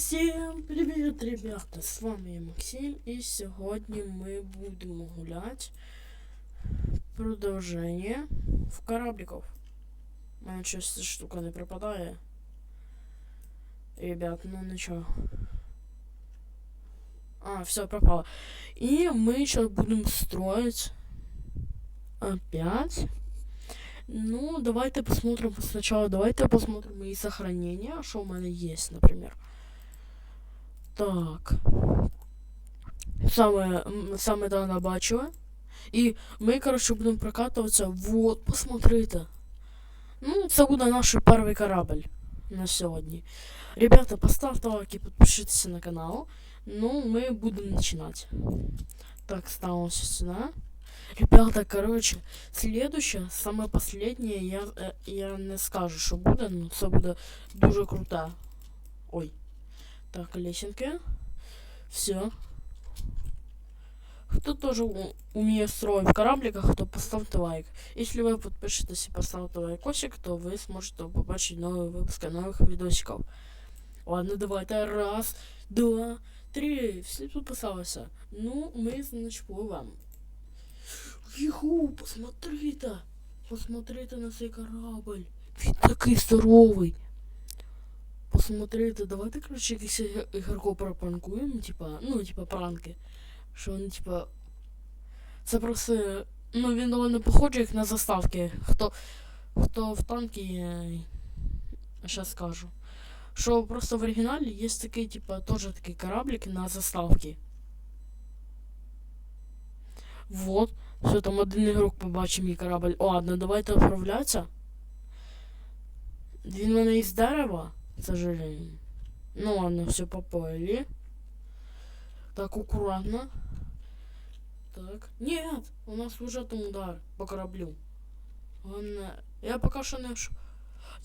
Всім привіт, ребята! З вами я Максим, і сьогодні ми будемо гуляти продовження в корабликов. У мене щось ця штука не припадає. Ребят, ну нічого. А, все, пропало. И мы сейчас будем строить опять. Ну, давайте посмотрим сначала. Давайте посмотрим мои сохранения, что у меня есть, например. Так. Саме, м, саме давно бачила. І ми, коротше, будемо прокатуватися. Вот, посмотрите. Ну, це буде наш перший корабль на сьогодні. Ребята, поставте лайки, підпишіться на канал. Ну, мы будем начинать. Так, ставимся сюда. Ребята, короче, следующее, самое последнее, я, э, я не скажу, що буде, но це буде дуже круто. Ой. Так, лесенки. Все. Кто тоже у- умеет строить в корабликах, то поставьте лайк. Если вы подпишетесь и поставите лайкосик, то вы сможете побачить новые выпуски новых видосиков. Ладно, давайте. Раз, два, три. Всі підписалися. Ну, ми, значить, пливемо. Йху, посмотрите. Посмотрите на цей корабль. Він такий здоровий. Посмотрите, давайте, короче, якийсь іг- ігорку пропанкуємо, типа, ну, типа, пранки. Що вони, типа. Це просто. Ну, він доволі похожий як на заставки. Хто. Хто в танки. Зараз скажу. Що просто в оригіналі є такий, типа, теж такий кораблик на заставці. Вот. Все, там один ігрок побачив мій корабль. О, ладно, давайте відправлятися. Він мене із дерева, к сожалению. Ну ладно, все поплыли. Так, аккуратно. Так. Нет, у нас уже там удар по кораблю. Он, э, я пока что не... ш-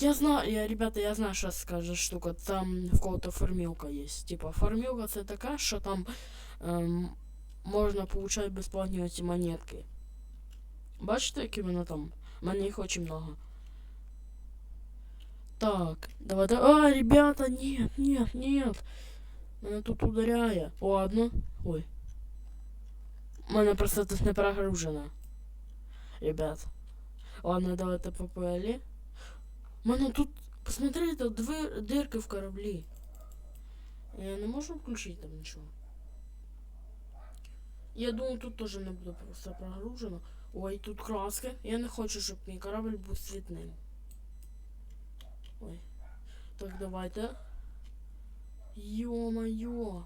Я знаю, я, ребята, я знаю, что скажет штука. Там в кого-то формилка есть. Типа, формилка це така, що там ем, можна получать безплатні ці монетки. Бачите, які вони там? У мене їх очень много. Так, давайте. А, ребята, нет, нет, нет. Мене тут ударяє. Ладно. Ой. У просто тут не прогружено. Ребят. Ладно, давайте поплыли. У мене тут, посмотрите, дві дирки в кораблі. Я не можу включити там нічого. Я думаю, тут теж не буде просто прогружено. Ой, тут краски. Я не хочу, щоб мій корабль був світним. Ой. Так, давайте. Ё-моё.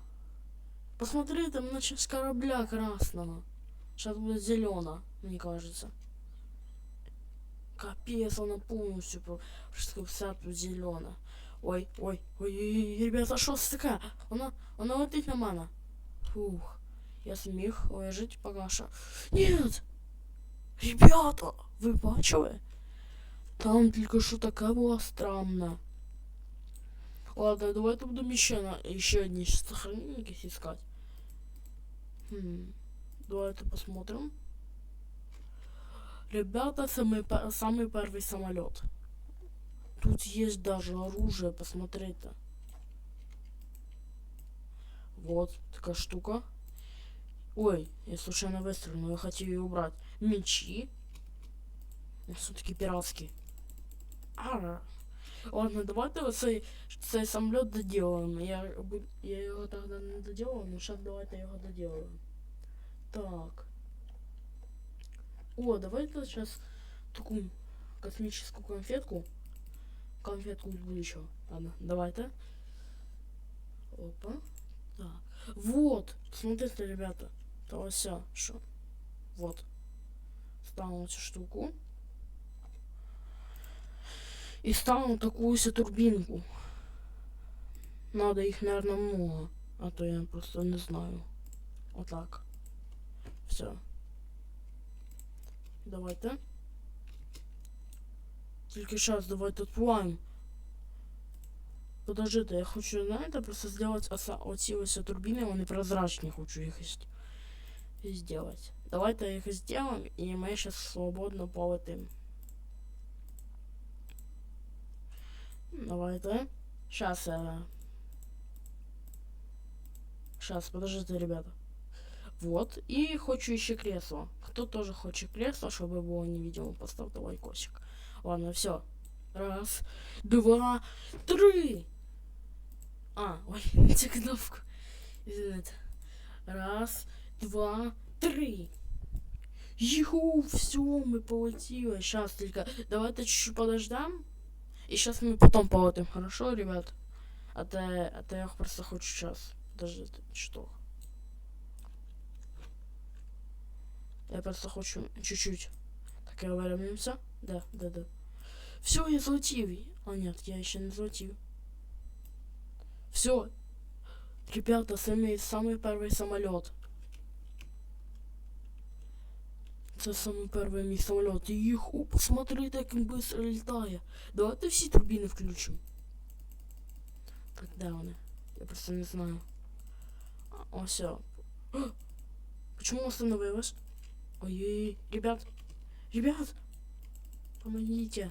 Посмотрите, на с корабля красного. Сейчас будет зелено, мне кажется. Капец, она полностью вся тут зелена. Ой, ой, ой, ой, ребята, что это такая? Она, она летит на мене. Фух. Я зміг вижити поки що. Нет! Ребята, ви бачили? Там тільки що така була странна. Ладно, давайте будемо ще, на, ще одні сохранения якісь искать. Хм. Давайте посмотрим. Ребята, самый, пе- самый первый самолет. Тут есть даже оружие, посмотрите. Вот такая штука. Ой, я случайно выстрелил, я хотел ее убрать. Мечи. Все-таки пиратские. Ара. Ладно, давайте оцей, цей самолет доделаем. Я, я його тогда не доделал, но сейчас давайте його доделаем. Так. О, давайте сейчас такую космическую конфетку. Конфетку будущего. Ладно, давайте. Опа. Так. Вот. Смотрите, ребята. То все, что. Вот. Ставим эту штуку И ставим такую себе турбинку. Надо их, наверное, много. А то я просто не знаю. Вот так. Все. Давайте. Тільки зараз давайте відплаємо. Подождите, я хочу, знаєте, просто зробити оса, оці ось турбіни, вони прозрачні, хочу їх із- зробити. Давайте їх зробимо, і ми зараз свободно полетим. Давайте. Сейчас я Сейчас, подождите, ребята. Вот. И хочу еще кресло. Кто тоже хочет кресло, чтобы было невидимо, поставьте лайкосик. Ладно, все. Раз, два, три. А, ой, не кнопку. Извините. Раз, два, три. Юху, все, мы полетели. Сейчас только давайте чуть-чуть подождем. И сейчас мы потом полетим, хорошо, ребят? А то, а то я просто хочу сейчас. Подождите, что? Я просто хочу чуть-чуть. Так, я вернемся. Да, да, да. Все, я золотив. А нет, я еще не золотив. Все. Ребята, самый, самый первый самолет. Це самый первый мій самолет. Їх, о, посмотри, як він быстро літає. Давайте всі турбіни включимо. Так, де вони? Я просто не знаю. А, Ось. о. А! Почему остановилась? Ой-ой, ребят. Ребят. Помогите.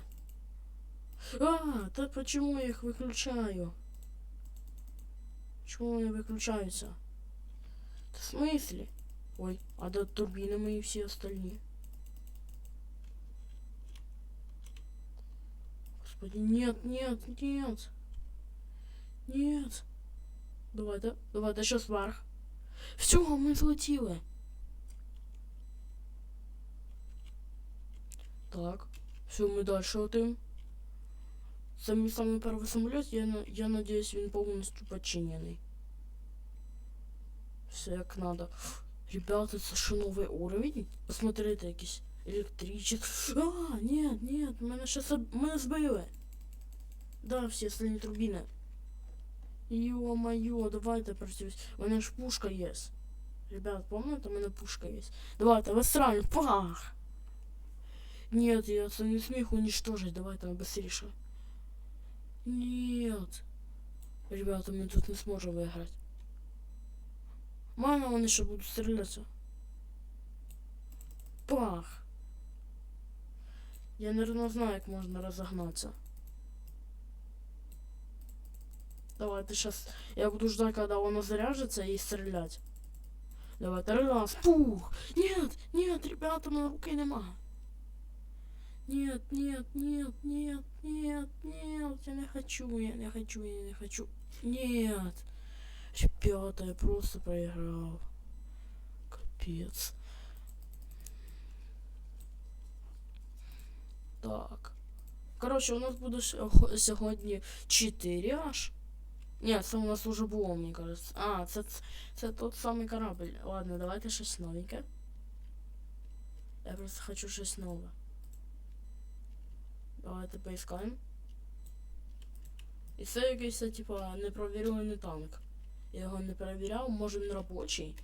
А, да почему я их выключаю? Почему они выключаются? Да в смысле? Ой, а до турбины мои все остальные. Господи, нет, нет, нет. Нет. Давай, да, давай, да сейчас вверх. Все, мы злетіли. Так, все, мы дальше летим. Самый самый первый самолет, я, на- я надеюсь, він повністю починений. Все як надо. Ребята, это что новый уровень. Посмотрите, якийсь электричек. А, нет, нет, мы меня сейчас об... мы боевая Да, все остальные турбины. Ё-моё, давайте працюсь. У меня ж пушка есть. Ребят, там у меня пушка есть. Давай, Давайте, высрали, пах! Нет, я не смех уничтожить, давайте быстрее. Нет. Ребята, мы тут не сможем выиграть. Мама, вони ще будуть стрілятися. Пах. Я, наверное, знаю, як можна розогнатися. Давайте сейчас я буду ждать, когда оно заряжется и стрелять. Давайте раз. Пух! Нет, нет, ребята, на руки нема. Нет, нет, нет, нет, нет, нет, я не хочу, я не хочу, я не хочу. Нет Ребята, я просто проиграл. Капец. Так. Короче, у нас буде сьо- сьогодні 4 аж. Ні, це у нас уже було, мені кажется. А, це, ц- це тот самий корабль. Ладно, давайте щось новеньке. Я просто хочу щось нове. Давайте поискаємо. І це якийсь, типа, непровірений танк. Я його не перевіряв, може він робочий.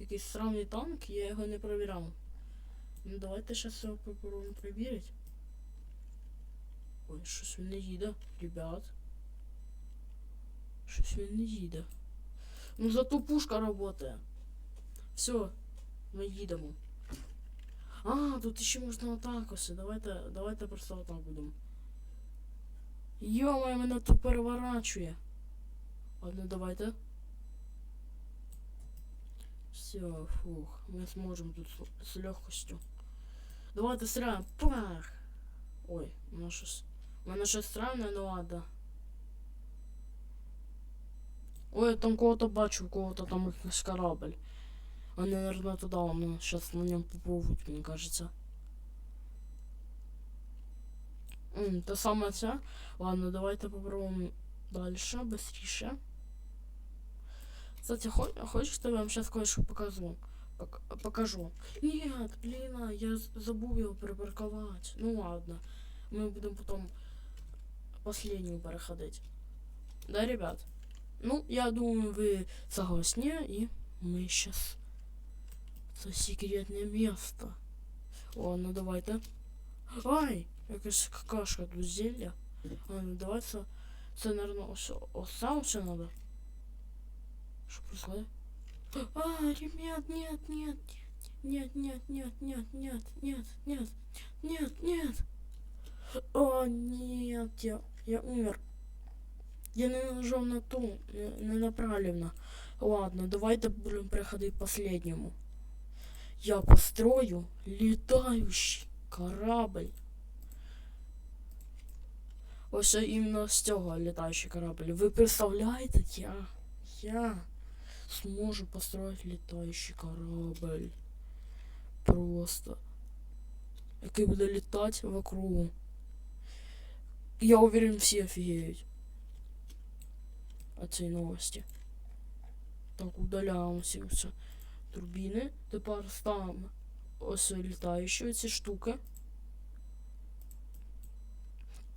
Якийсь странний танк, я його не перевіряв. Ну давайте зараз його попробуємо перевірити. Ой, щось він не їде, ребят. Щось він не їде. Ну зато пушка работає. Все, ми їдемо. А, тут ще можна отак ось. Давайте, давайте просто отак будемо. Йо, мене тут переворачує. Ладно, давайте. Все, фух, ми зможемо тут з, з легкостю. Давайте стріляємо. Пах! Ой, у мене щось. У мене щось странне, ну ладно. Ой, я там кого-то бачу, у кого-то там якийсь корабль. Они, наверное, туда, он сейчас на нем поплывут, мне кажется. М, Та саме це. Ладно, давайте попробуем дальше, быстрее. Кстати, хо хочешь, что я вам сейчас кое-что покажу? Пок покажу. Нет, блин, я забыл его припарковать. Ну ладно. Мы будем потом последнюю переходить. Да, ребят? Ну, я думаю, вы согласны, и мы сейчас... Это секретное место. Ладно, давайте. Ай! Якась какашка тут зелья. Ладно, давайте. Це, наверное, ось сам все надо. Что происходит? А, ребят, нет, нет, нет, нет, нет, нет, нет, нет, нет, нет, нет. О, нет, я, я умер. Я не нажав на ту, не, не направлено. Ладно, давайте будем переходить к последнему. Я построю летающий корабль. Ось іменно з цього літаючий корабль. Ви представляєте, я, я зможу построить літаючий корабль. Просто. Який буде літати вокруг. Я уверен, всі офігеють. От цієї новості. Так, удаляємо всі ось турбіни. Тепер ставимо ось літаючі ці штуки.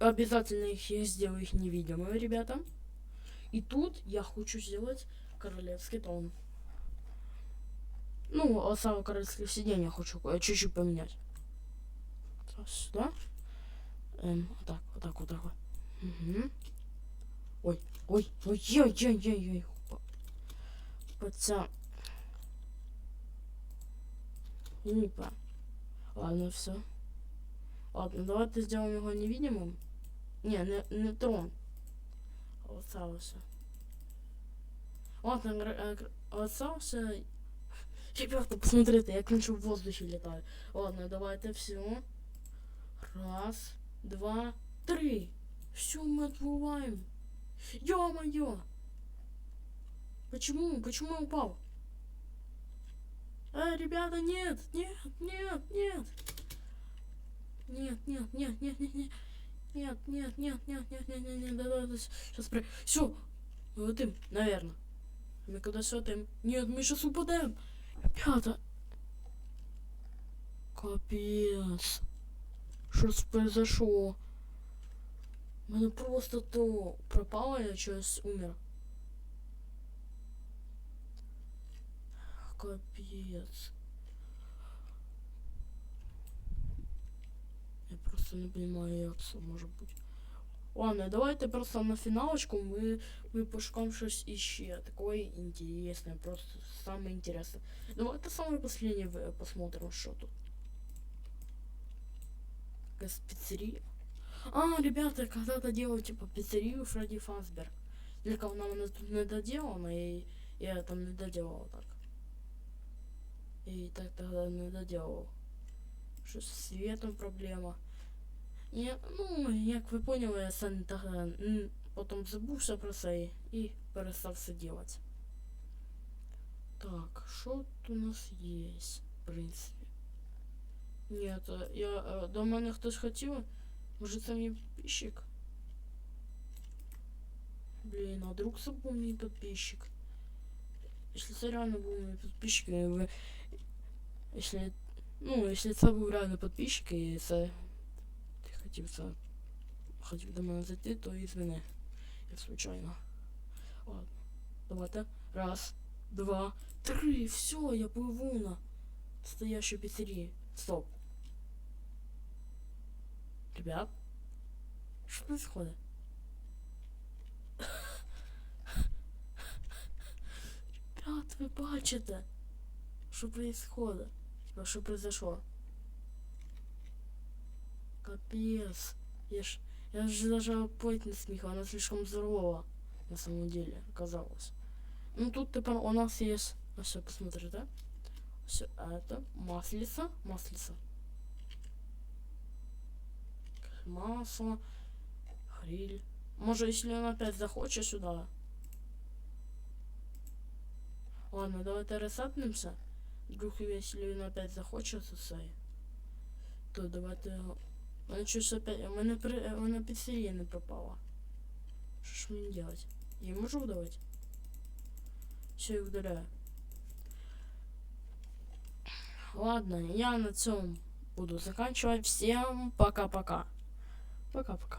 Обязательно их я сделаю их невидимыми, ребята. И тут я хочу сделать королевский тон. Ну, а самое королевское сиденье хочу чуть-чуть поменять. Сюда. Эм, вот так, вот так, вот так вот. Угу. Ой, ой, ой, ой, ой, ой, ой. Пацан. Опа. Ладно, все. Ладно, давайте сделаем его невидимым. Не, не, не трон. Остался. Ладно, э, гра- остался. Ребята, посмотрите, я кончу в воздухе летаю. Ладно, давайте все. Раз, два, три. Все, мы отплываем. Ё-моё! Почему? Почему я упал? Э, ребята, нет, нет, нет, нет. Нет, нет, нет, нет, нет, нет. Нет, нет, нет, нет, нет, нет, нет, нет, да, да, да, сейчас при... Все, мы летим, наверное. Мы куда-то летим. Нет, мы сейчас упадем. Ребята. Капец. Что произошло? Мене просто то пропало, я щось умер. Капец. Я просто не понимаю, як це може бути. Ладно, давайте просто на фіналочку ми, ми пошукаємо щось іще. Такое интересное, просто самое интересное. Давайте самое последнее в- посмотрим, что тут. Какая пиццерия. А, ребята, я когда-то делал типа пиццерию Фредди Фазберг. Только она у нас тут не доделана, и я там не доделал так. И так тогда не доделал. Що з світом проблема. Я, ну, як ви поняли, я сам тогда м, потім забувся про це і- і перестав це робити. Так, що тут у нас є, в принципі? Ні, то я е, до мене хтось хотів. Може це мій підписчик? Блін, а вдруг це був мій підписчик? Якщо це реально був мій підписчик, і ви... Якщо... Ну, якщо це був реально підписчик, і це... Хотів це... Хотів до мене зайти, то извини. Я случайно. Ладно. Давайте. Раз, два, три. Все, я пливу на настоящую пиццерию. Стоп. Ребят, что происходит? Ребят, ви бачите? Що происходит? Типа, що произошло? Капец. Я ж, я же даже плыть не смех, она слишком здорова. На самом деле, оказалось. Ну тут типа у нас есть... Ну все, посмотри, да? Все это маслица, маслица. Масло, гриль. Может, если он опять захочет сюда. Ладно, давайте ресетнемся. Вдруг, если он опять захочет цей, то давайте його. У мене щось опять. У мене, при... у мене піцерія не пропала. Що ж мені делать? Я можу удалити? Все, я удаляю. Ладно, я на цьому буду заканчивать. Всем пока-пока. Пока-пока.